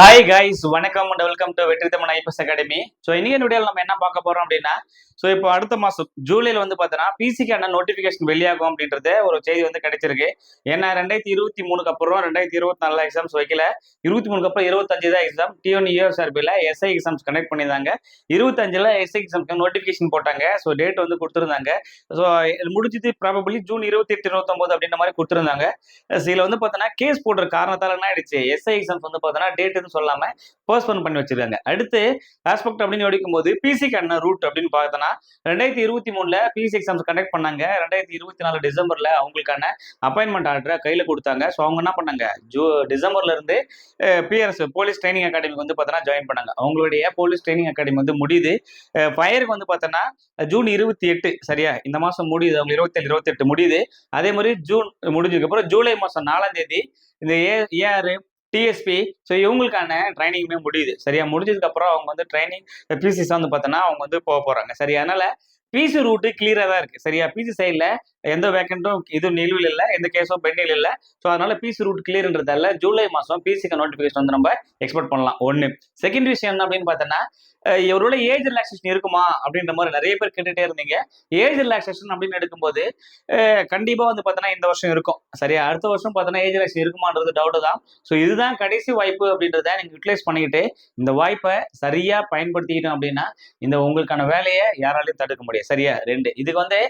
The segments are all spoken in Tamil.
ஹாய் கைஸ் வணக்கம் and welcome to Vetri Tamil IPS academy so இன்னைக்கு வீடியோவில் நம்ம என்ன பார்க்க போறோம் அப்படின்னா ஸோ இப்போ அடுத்த மாதம் ஜூலைல வந்து பார்த்தோன்னா பிசிக்கான நோட்டிஃபிகேஷன் வெளியாகும் அப்படின்றது ஒரு செய்தி வந்து கிடைச்சிருக்கு. ஏன்னா ரெண்டாயிரத்தி இருபத்தி மூணுக்கு அப்புறம் ரெண்டாயிரத்தி இருபத்தி நாலு எக்ஸாம்ஸ் வைக்கல. இருபத்தி மூணுக்கு அப்புறம் இருபத்தஞ்சு தான் எக்ஸாம் டிஎன் யூஎஸ்ஆர்பியில் எஸ்ஐ எக்ஸாம்ஸ் கனெக்ட் பண்ணியிருந்தாங்க. இருபத்தஞ்சில் எஸ்ஐ எக்ஸாம்க்கு நோட்டிஃபிகேஷன் போட்டாங்க. ஸோ டேட் வந்து கொடுத்துருந்தாங்க. ஸோ முடிஞ்சது ப்ராபபிளி ஜூன் இருபத்தி எட்டு இருபத்தொம்போது அப்படின்ற மாதிரி கொடுத்துருந்தாங்க. இதில் வந்து பார்த்தோன்னா கேஸ் போடுற காரணத்தால என்ன ஆயிடுச்சு எஸ்ஐ எக்ஸாம்ஸ் வந்து பார்த்தோன்னா டேட்டுன்னு சொல்லாம போஸ்ட்போன் பண்ணி வச்சிருக்காங்க. அடுத்து ஆஸ்பெக்ட் அப்படின்னு யோடிக்கும் போது பிசிக்கான ரூட் அப்படின்னு பார்த்தோன்னா ரெண்டாயிரத்தி இருபத்தி மூணுல பிசி எக்ஸாம்ஸ் கண்டக்ட் பண்ணாங்க. ரெண்டாயிரத்தி இருபத்தி நாலு டிசம்பர்ல அவங்களுக்கான அப்பாயின்மெண்ட் ஆர்டரை கையில கொடுத்தாங்க. ஸோ அவங்க என்ன பண்ணாங்க? ஜூ டிசம்பர்ல இருந்து பிஆர்எஸ் போலீஸ் ட்ரைனிங் அகாடமி வந்து பார்த்தோன்னா ஜாயின் பண்ணாங்க. அவங்களுடைய போலீஸ் ட்ரைனிங் அகாடமி வந்து முடியுது. ஃபயருக்கு வந்து பார்த்தோன்னா ஜூன் இருபத்தி எட்டு சரியா? இந்த மாசம் முடியுது. அவங்க இருபத்தேழு இருபத்தெட்டு முடியுது. அதே மாதிரி ஜூன் முடிஞ்சதுக்கு அப்புறம் ஜூலை மாதம் நாலாம் தேதி இந்த ஏ ஏஆர் டிஎஸ்பி ஸோ இவங்களுக்கான ட்ரைனிங்குமே முடியுது. சரியா? முடிஞ்சதுக்கு அப்புறம் அவங்க வந்து ட்ரைனிங் பிசிஸ் வந்து பார்த்தோன்னா அவங்க வந்து போக போறாங்க. சரி அதனால பிசி ரூட்டு கிளியராக தான் இருக்கு. சரியா? பிசி சைடில் எந்த வேக்கண்ட்டும் இது நிலுவில் இல்லை எந்த கேஸும் பெண்டில் இல்லை. ஸோ அதனால பிசி ரூட் கிளியர்ன்றதால ஜூலை மாதம் பிசிக்கு நோட்டிஃபிகேஷன் வந்து நம்ம எக்ஸ்பெக்ட் பண்ணலாம். ஒன்று செகண்ட் விஷயம் என்ன அப்படின்னு பார்த்தோன்னா இவரோட ஏஜ் ரிலாக்ஸேஷன் இருக்குமா அப்படின்ற மாதிரி நிறைய பேர் கேட்டுட்டே இருந்தீங்க. ஏஜ் ரிலாக்ஸேஷன் அப்படின்னு எடுக்கும்போது கண்டிப்பா வந்து பார்த்தோன்னா இந்த வருஷம் இருக்கும். சரியா? அடுத்த வருஷம் பார்த்தோன்னா ஏஜ் ரிலாக்ஸேஷன் இருக்குமான்றது டவுட் தான். ஸோ இதுதான் கடைசி வாய்ப்பு அப்படின்றத நீங்க யூட்டிலைஸ் பண்ணிக்கிட்டு இந்த வாய்ப்பை சரியா பயன்படுத்திக்கிட்டோம் அப்படின்னா இந்த உங்களுக்கான வேலையை யாராலையும் தடுக்க முடியாது. சரியா? ரெண்டு. இதுக்கு வந்து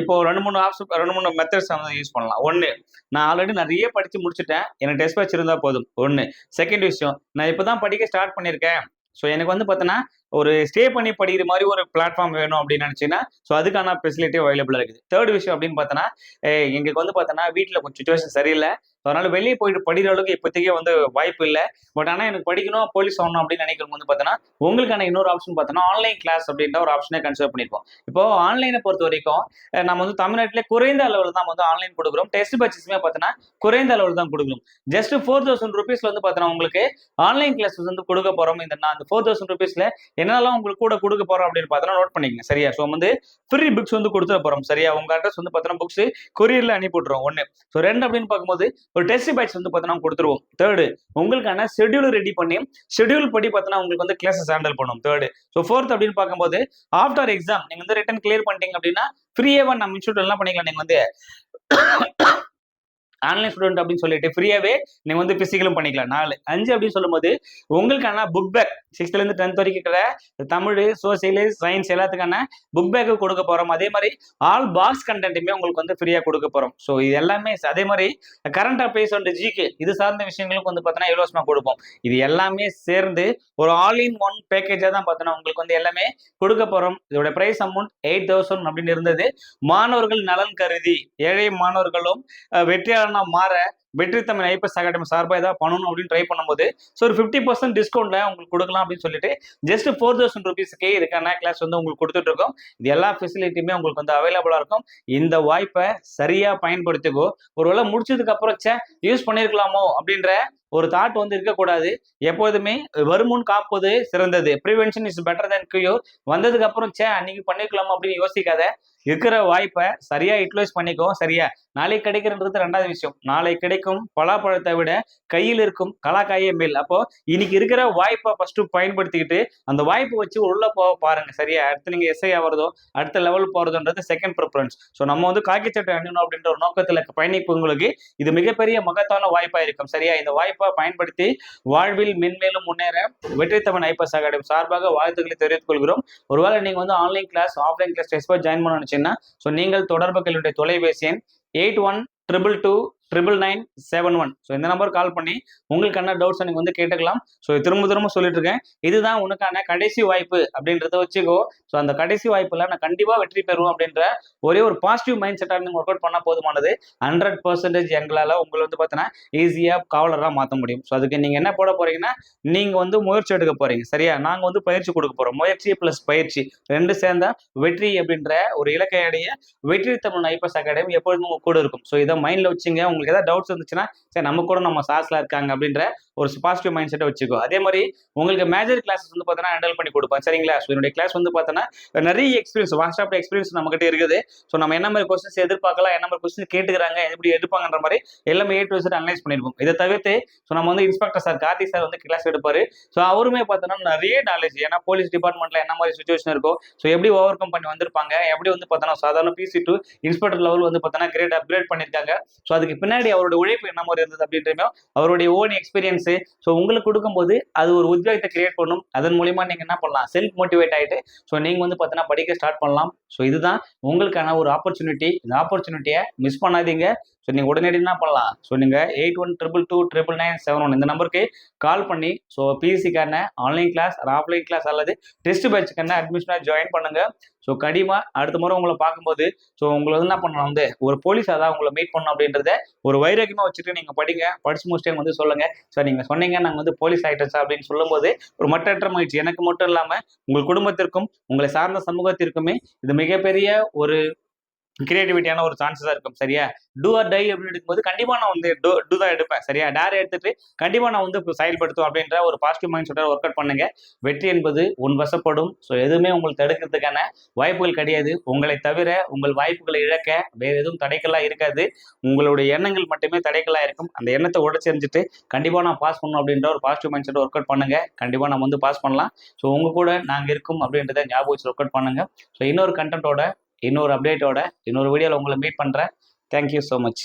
இப்போ ரெண்டு மூணு ஆப்ஷன் ரெண்டு மூணு மெத்தட்ஸ் வந்து யூஸ் பண்ணலாம். ஒன்று நான் ஆல்ரெடி நிறைய படிச்சு முடிச்சுட்டேன். எனக்கு டெஸ்ட் பேட்ச் இருந்தால் போதும். ஒன்று செகண்ட் விஷயம் நான் இப்போதான் படிக்க ஸ்டார்ட் பண்ணியிருக்கேன். ஸோ எனக்கு வந்து பார்த்தோன்னா ஒரு ஸ்டே பண்ணி படிக்கிற மாதிரி ஒரு பிளாட்ஃபார்ம் வேணும் அப்படின்னு நினச்சிங்கன்னா ஸோ அதுக்கான ஃபெசிலிட்டி அவைலபிளாக இருக்குது. தேர்ட் விஷயம் அப்படின்னு பார்த்தோன்னா எங்களுக்கு வந்து பார்த்தோன்னா வீட்டில் கொஞ்சம் சுச்சுவேஷன் சரியில்லை. அதனால வெளியே போயிட்டு படிக்கிற அளவுக்கு இப்போதைக்கே வந்து வாய்ப்பு இல்லை. பட் ஆனால் எனக்கு படிக்கணும் போலீஸ் ஆகணும் அப்படின்னு நினைக்கிறவங்க வந்து பார்த்தோன்னா உங்களுக்கான இன்னொரு ஆப்ஷன் பார்த்தோன்னா ஆன்லைன் கிளாஸ் அப்படின்ற ஒரு ஆப்ஷனே கன்சிடர் பண்ணியிருக்கோம். இப்போ ஆன்லைனை பொறுத்த வரைக்கும் நம்ம வந்து தமிழ்நாட்டிலே குறைந்த அளவில் தான் வந்து ஆன்லைன் கொடுக்குறோம். டெஸ்ட் பட்சஸுமே பார்த்தோன்னா குறைந்த அளவில் தான் கொடுக்குறோம். ஜஸ்ட் ஃபோர் தௌசண்ட் ருபீஸ்ல வந்து பார்த்தோன்னா உங்களுக்கு ஆன்லைன் கிளாஸ் வந்து கொடுக்க போறோம். இந்த நான் அந்த ஃபோர் தௌசண்ட் ருபீஸ்ல என்னெல்லாம் உங்களுக்கு கூட கொடுக்க போறோம் அப்படின்னு பார்த்தோன்னா நோட் பண்ணிக்கங்க சரியா? ஸோ வந்து ஃப்ரீ புக்ஸ் வந்து கொடுத்துட போறோம் சரியா? உங்க அட்ரஸ் வந்து பார்த்தோன்னா புக்ஸ் கொரியர்ல அனுப்பி விட்ருவோம் ஒன்று ஸோ ரெண்டு அப்படின்னு பார்க்கும்போது ஒரு டெஸ்ட் பேட்ச் வந்து பார்த்தோன்னா கொடுத்துருவோம். தேர்டு உங்களுக்கான ஷெடியூல் ரெடி பண்ணி ஷெட்யூல் படி பார்த்தோன்னா உங்களுக்கு வந்து கிளாஸஸ் ஹேண்டில் பண்ணும். தேர்டு ஸோ ஃபோர்த் அப்படின்னு பார்க்கும்போது ஆஃப்டர் எக்ஸாம் நீங்கள் வந்து ரிட்டன் கிளியர் பண்ணிட்டீங்க அப்படின்னா ஃப்ரீயாக நம்ம இன்ஸ்டியூட் எல்லாம் பண்ணிக்கலாம். நீங்கள் வந்து ஆன்லைன் ஸ்டூடெண்ட் அப்படின்னு சொல்லிட்டு ஃப்ரீயாவே நீங்க வந்து பிசிக்கலும் பண்ணிக்கலாம். நாலு அஞ்சு அப்படின்னு சொல்லும்போது உங்களுக்கான புக் பேக் சிக்ஸ்த்ல இருந்து டென்த் வரைக்கும் இருக்கிற தமிழ் சோசியல் சயின்ஸ் எல்லாத்துக்கான புக் பேக்கு கொடுக்க போறோம். அதே மாதிரி ஆல் பாக்ஸ் கண்டென்ட்டுமே உங்களுக்கு வந்து ஃப்ரீயா கொடுக்க போறோம். ஸோ இது எல்லாமே அதே மாதிரி கரண்ட் அஃபேர்ஸ் அண்ட் ஜிகே இது சார்ந்த விஷயங்களுக்கு வந்து பார்த்தோன்னா இலவசமா கொடுப்போம். இது எல்லாமே சேர்ந்து ஒரு ஆல் இன் ஒன் பேக்கேஜா தான் பார்த்தோன்னா உங்களுக்கு வந்து எல்லாமே கொடுக்க போறோம். இதோட பிரைஸ் அமௌண்ட் எயிட் தௌசண்ட் அப்படின்னு இருந்தது. மாணவர்கள் நலன் கருதி ஏழை மாணவர்களும் வெற்றியாளர் மாற வெற்றி தமிழ் ஐபிஎஸ் அகாடமி சார்பாக ஏதாவது பண்ணணும் அப்படின்னு ட்ரை பண்ணும்போது ஸோ ஒரு ஃபிஃப்டி பர்சன்ட் டிஸ்கவுண்ட்ல உங்களுக்கு கொடுக்கலாம் அப்படின்னு சொல்லிட்டு ஜஸ்ட் ஃபோர் தௌசண்ட் ருபீஸ்க்கே இதுக்கான கிளாஸ் வந்து உங்களுக்கு கொடுத்துட்டு இருக்கோம். இது எல்லா ஃபெசிலிட்டியுமே உங்களுக்கு வந்து அவைலபிளா இருக்கும். இந்த வாய்ப்பை சரியா பயன்படுத்திக்கோ. ஒருவேளை முடிச்சதுக்கு அப்புறம் சே யூஸ் பண்ணிருக்கலாமோ அப்படின்ற ஒரு தாட் வந்து இருக்கக்கூடாது எப்போதுமே வருமுன் காப்பது சிறந்தது. Prevention is better than cure வந்ததுக்கு அப்புறம் சே அன்னைக்கு பண்ணிருக்கலாமா அப்படின்னு யோசிக்காத. இருக்கிற வாய்ப்பை சரியா யூட்டிலைஸ் பண்ணிக்கோ சரியா? நாளைக்கு கிடைக்கிறன்றது ரெண்டாவது விஷயம். நாளை கிடைக்கும் பலாப்பழத்தை விட கையில் இருக்கும் கலாக்காய மேல். அப்போ இன்னைக்கு இருக்கிற வாய்ப்பை ஃபர்ஸ்ட் பயன்படுத்திக்கிட்டு அந்த வாய்ப்பை வச்சு உள்ள போக பாருங்க சரியா? அடுத்து நீங்க எஸ்ஐ ஆகிறதோ அடுத்த லெவல் போறதுன்றது செகண்ட் ப்ரிஃபரன்ஸ் ஸோ நம்ம வந்து காக்கி சட்டை அணியணும் அப்படின்ற ஒரு நோக்கத்தில் பயணிப்பவங்களுக்கு இது மிகப்பெரிய மகத்தான வாய்ப்பா இருக்கும் சரியா? இந்த வாய்ப்பை பயன்படுத்தி வாழ்வில் மென்மேலும் முன்னேற வெற்றி தமிழ் ஐப்பஸ் அகாடமி சார்பாக வாழ்த்துக்களை தெரிவித்துக் கொள்கிறோம். ஒருவேளை நீங்க வந்து online class offline class test join பண்ணணுச்சுன்னா so நீங்கள் தொடர்புகளுடைய தொலைபேசி எண் eight one triple two triple nine seven one so இந்த நம்பர் கால் பண்ணி உங்களுக்கு என்ன டவுட்ஸ் நீங்கள் வந்து கேட்டுக்கலாம். ஸோ திரும்ப திரும்ப சொல்லிட்டு இருக்கேன். இதுதான் உனக்கான கடைசி வாய்ப்பு அப்படின்றத வச்சுக்கோ. ஸோ அந்த கடைசி வாய்ப்பில் நான் கண்டிப்பாக வெற்றி பெறுவோம் அப்படின்ற ஒரே ஒரு பாசிட்டிவ் மைண்ட் செட்டாக நீங்கள் ஒர்க் அவுட் பண்ணால் போதுமானது. ஹண்ட்ரட் பர்சன்டேஜ் எங்களால் உங்களை வந்து பார்த்தீங்கன்னா ஈஸியாக காவலராக மாற்ற முடியும். ஸோ அதுக்கு நீங்கள் என்ன போட போறீங்கன்னா நீங்கள் வந்து முயற்சி எடுக்க போறீங்க. சரியா? நாங்கள் வந்து பயிற்சி கொடுக்க போகிறோம் முயற்சி ப்ளஸ் பயிற்சி ரெண்டு சேர்ந்தா வெற்றி அப்படின்ற ஒரு இலக்கையடைய வெற்றி தமிழ் ஐபிஎஸ் அகாடமி எப்பொழுதும் கூட இருக்கும். ஸோ இதை மைண்டில் வச்சுங்க. உங்களுக்கு ஏதாவது டவுட்ஸ் இருந்துச்சுன்னா சரி நம்ம கூட நம்ம சாஸ்ல இருக்காங்க அப்படின்ற ஒரு பாசிட்டிவ் மைண்ட் செட்டை வச்சுக்கோ. அதே மாதிரி உங்களுக்கு மேஜர் கிளாஸஸ் வந்து பார்த்தோன்னா ஹேண்டில் பண்ணி கொடுப்பேன். சரிங்களா? ஸோ என்னுடைய கிளாஸ் வந்து பார்த்தோன்னா நிறைய எக்ஸ்பீரியன்ஸ் வாட்ஸ்அப் எக்ஸ்பீரியன்ஸ் நம்மகிட்ட இருக்குது. ஸோ நம்ம என்ன மாதிரி கொஸ்டின்ஸ் எதிர்பார்க்கலாம் என்ன மாதிரி கொஸ்டின் கேட்டுக்கிறாங்க எப்படி எடுப்பாங்கன்ற மாதிரி எல்லாமே ஏ டு விசிட் அனலைஸ் பண்ணியிருப்போம். இதை தவிர்த்து ஸோ நம்ம வந்து இன்ஸ்பெக்டர் சார் கார்த்திக் சார் வந்து கிளாஸ் எடுப்பார். ஸோ அவருமே பார்த்தோன்னா நிறைய நாலேஜ் ஏன்னா போலீஸ் டிபார்ட்மெண்ட்ல என்ன மாதிரி சுச்சுவேஷன் இருக்கோ ஸோ எப்படி ஓவர் கம் பண்ணி வந்திருப்பாங்க எப்படி வந்து பார்த்தோன்னா சாதாரண பிசி டூ இன்ஸ்பெக்டர் லெவல் வந்து பார்த்தோன்னா கிரேட் அப்கிரேட் பண்ணியிருக்காங்க. ஸோ அதுக்கு பின்னாடி அவருடைய உழைப்பு என்ன மாதிரி இருந்தது அப்படின்றமே அவருடைய ஓன் எக்ஸ்பீரியன்ஸ் ஸோ உங்களுக்கு கொடுக்கும்போது அது ஒரு உத்வேகத்தை கிரியேட் பண்ணும். அதன் மூலியமா நீங்க என்ன பண்ணலாம்? செல்ஃப் மோட்டிவேட் ஆயிட்டு ஸோ நீங்க வந்து பார்த்தீங்கன்னா படிக்க ஸ்டார்ட் பண்ணலாம். ஸோ இதுதான் உங்களுக்கான ஒரு ஆப்பர்ச்சுனிட்டி இந்த ஆப்பர்ச்சுனிட்டியை மிஸ் பண்ணாதீங்க. ஸோ நீங்கள் உடனடி என்ன பண்ணலாம் ஸோ நீங்கள் eight one triple two triple nine seven one இந்த நம்பருக்கு கால் பண்ணி ஸோ பிஎஸ்சிக்கான ஆன்லைன் கிளாஸ் ஆஃப்லைன் கிளாஸ் அல்லது டெஸ்ட் பேட்சுக்கான அட்மிஷனாக ஜாயின் பண்ணுங்கள் ஸோ கடிமாக அடுத்த முறை உங்களை பார்க்கும்போது ஸோ உங்களை வந்து என்ன பண்ணலாம் வந்து ஒரு போலீஸ் அதான் உங்களை மீட் பண்ணணும் அப்படின்றத ஒரு வைராக்கியமாக வச்சுட்டு நீங்கள் படிங்க. படிச்சு முடிச்சுட்டு வந்து சொல்லுங்கள் சார் நீங்கள் சொன்னீங்க நாங்கள் வந்து போலீஸ் ஆகிட்டோம் அப்படின்னு சொல்லும்போது ஒரு மட்டற்ற மகிழ்ச்சி எனக்கு மட்டும் இல்லாமல் உங்கள் குடும்பத்திற்கும் உங்களை சார்ந்த சமூகத்திற்குமே இது மிகப்பெரிய ஒரு கிரியேட்டிவிட்டியான ஒரு சான்சஸாக இருக்கும் சரியா? டூ ஆர் டை அப்படின்னு எடுக்கும்போது கண்டிப்பாக நான் வந்து டூ டூ தான் எடுப்பேன் சரியா? டேர் எடுத்துட்டு கண்டிப்பாக நான் வந்து இப்போ செயல்படுத்தும் அப்படின்ற ஒரு பாசிட்டிவ் மைண்ட் செட்டை ஒர்க் அவுட் பண்ணுங்க. வெற்றி என்பது உன் வசப்படும். ஸோ எதுவுமே உங்களுக்கு தடுக்கிறதுக்கான வாய்ப்புகள் கிடையாது. உங்களை தவிர உங்கள் வாய்ப்புகளை இழக்க வேறு எதுவும் தடைக்கலாக இருக்காது. உங்களுடைய எண்ணங்கள் மட்டுமே தடைக்கலாக இருக்கும். அந்த எண்ணத்தை உடச்செறிஞ்சிட்டு கண்டிப்பாக நான் பாஸ் பண்ணணும் அப்படின்ற ஒரு positive mind set work out பண்ணுங்க. கண்டிப்பாக நம்ம வந்து பாஸ் பண்ணலாம். ஸோ உங்கள் கூட நாங்கள் இருக்கும் அப்படின்றத ஞாபகம் வச்சு ஒர்க் அவுட் பண்ணுங்க. ஸோ இன்னொரு கண்டென்ட்டோட இன்னொரு அப்டேட்டோட இன்னொரு வீடியோவில் உங்களை மீட் பண்ணுறேன் தேங்க்யூ ஸோ மச்